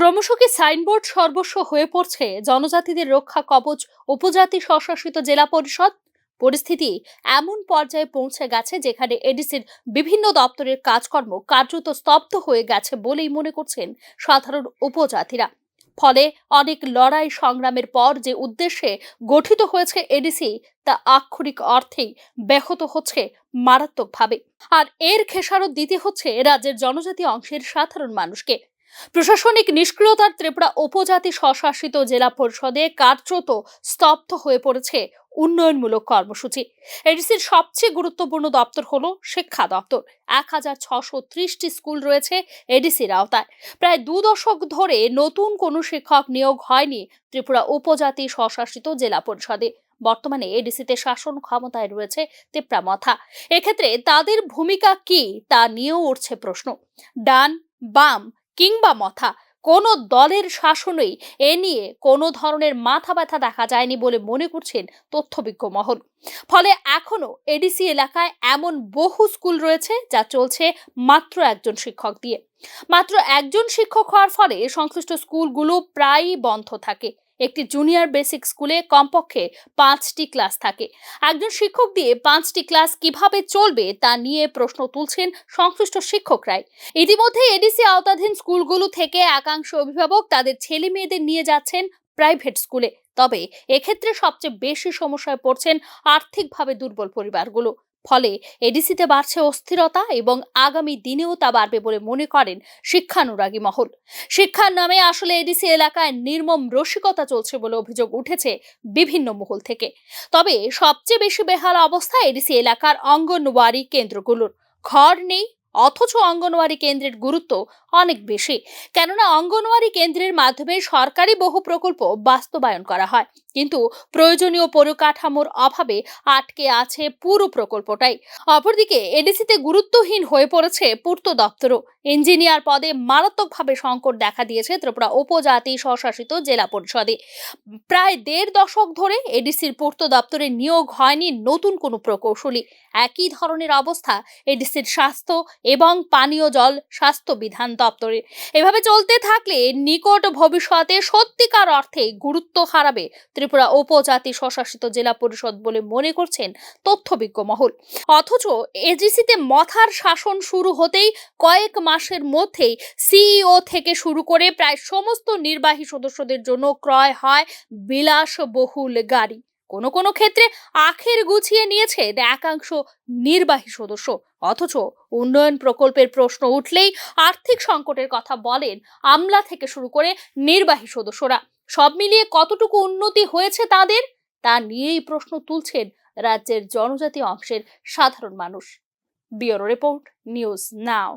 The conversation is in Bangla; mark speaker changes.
Speaker 1: ক্রমশ কি সাইনবোর্ড সর্বস্ব হয়ে পড়ছে? জনজাতিদের রক্ষা কবচ, উপজাতি স্বশাসিত জেলা পরিষদ? পরিস্থিতি এমন পর্যায়ে পৌঁছে গেছে যেখানে এডিসির বিভিন্ন দপ্তরের কাজকর্ম কার্যত স্তব্ধ হয়ে গেছে বলেই মনে করছেন সাধারণ উপজাতিরা। ফলে অনেক লড়াই সংগ্রামের পর যে উদ্দেশ্যে গঠিত হয়েছে এডিসি, তা আক্ষরিক অর্থেই ব্যাহত হচ্ছে মারাত্মকভাবে। আর এর খেসারত দিতে হচ্ছে রাজ্যের জনজাতি অংশের সাধারণ মানুষকে। প্রশাসনিক নিষ্ক্রিয়তার ত্রিপুরা উপজাতি স্বশাসিত জেলা পরিষদে কার্যত স্তব্ধ হয়ে পড়েছে উন্নয়নমূলক কর্মসূচি। এডিসির সবচেয়ে গুরুত্বপূর্ণ দপ্তর হল শিক্ষা দপ্তর। এক হাজার ছশো ত্রিশটি স্কুল রয়েছে এডিসির আওতায়। প্রায় দু দশক ধরে নতুন কোনো শিক্ষক নিয়োগ হয়নি ত্রিপুরা উপজাতি স্বশাসিত জেলা পরিষদে। বর্তমানে এডিসিতে শাসন ক্ষমতায় রয়েছে তেপ্রা মথা। এক্ষেত্রে তাদের ভূমিকা কি তা নিয়েও উঠছে প্রশ্ন। ডান, বাম কিংবা মথা, কোনো দলের শাসনেই এ নিয়ে কোনো ধরনের মাথা ব্যথা দেখা যায়নি বলে মনে করছেন তথ্যবিজ্ঞ মহল। ফলে এখনও এডিসি এলাকায় এমন বহু স্কুল রয়েছে যা চলছে মাত্র একজন শিক্ষক দিয়ে। মাত্র একজন শিক্ষক হওয়ার ফলে সংশ্লিষ্ট স্কুলগুলো প্রায়ই বন্ধ থাকে। একটি জুনিয়র বেসিক স্কুলে কমপক্ষে পাঁচটি ক্লাস থাকে। একজন শিক্ষক দিয়ে পাঁচটি ক্লাস কীভাবে চলবে তা নিয়ে প্রশ্ন তুলছেন সংশ্লিষ্ট শিক্ষকরাই। ইতিমধ্যে এডিসি আওতাধীন স্কুলগুলো থেকে একাংশ অভিভাবক তাদের ছেলে মেয়েদের নিয়ে যাচ্ছেন প্রাইভেট স্কুলে তবে এক্ষেত্রে সবচেয়ে বেশি সমস্যায় পড়ছেন আর্থিকভাবে দুর্বল পরিবারগুলো। ফলে এডিসিতে বাড়ছে অস্থিরতা এবং আগামী দিনেও তা বাড়বে বলে মনে করেন শিক্ষানুরাগী মহল। শিক্ষার নামে আসলে এডিসি এলাকায় নির্মম রসিকতা চলছে বলে অভিযোগ উঠেছে বিভিন্ন মহল থেকে। তবে সবচেয়ে বেশি বেহাল অবস্থা এডিসি এলাকার অঙ্গনওয়াড়ি কেন্দ্রগুলোর। ঘর নেই অথচ অঙ্গনওয়াড়ি কেন্দ্রের গুরুত্ব অনেক বেশি। কেননা অঙ্গনওয়াড়ি কেন্দ্রের মাধ্যমে সরকারি বহু প্রকল্প বাস্তবায়ন করা হয়। কিন্তু প্রয়োজনীয় পরিকাঠামোর অভাবে আটকে আছে পুরো প্রকল্পটাই। অপরদিকে এডিসিতে গুরুত্বহীন হয়ে পড়েছে পূর্ত দপ্তরও। ইঞ্জিনিয়ার পদে মারাত্মকভাবে সংকট দেখা দিয়েছে ত্রিপুরা উপজাতি স্বশাসিত জেলা পরিষদে। প্রায় দেড় দশক ধরে এডিসির পূর্ত দপ্তরে নিয়োগ হয়নি নতুন কোনো প্রকৌশলী। একই ধরনের অবস্থা এডিসির স্বাস্থ্য এবং পানীয় জল স্বাস্থ্য বিধান দপ্তরে। এভাবে চলতে থাকলে নিকট ভবিষ্যতে সত্যিকার অর্থে গুরুত্ব হারাবে ত্রিপুরা উপজাতি স্বশাসিত জেলা পরিষদ বলে মনে করছেন তথ্যবিজ্ঞ মহল। অথচ এজিসিতে মথার শাসন শুরু হতেই কয়েক মাসের মধ্যেই সিইও থেকে শুরু করে প্রায় সমস্ত নির্বাহী সদস্যদের জন্য ক্রয় হয় বিলাসবহুল গাড়ি। কোনো কোনো ক্ষেত্রে আখের গুছিয়ে নিয়েছে একাংশ নির্বাহী সদস্য। অথচ উন্নয়ন প্রকল্পের প্রশ্ন উঠলেই আর্থিক সংকটের কথা বলেন আমলা থেকে শুরু করে নির্বাহী সদস্যরা। সব মিলিয়ে কতটুকু উন্নতি হয়েছে তাদের? তা নিয়েই প্রশ্ন তুলছেন রাজ্যের জনজাতি অংশের সাধারণ মানুষ। Bureau report, news now.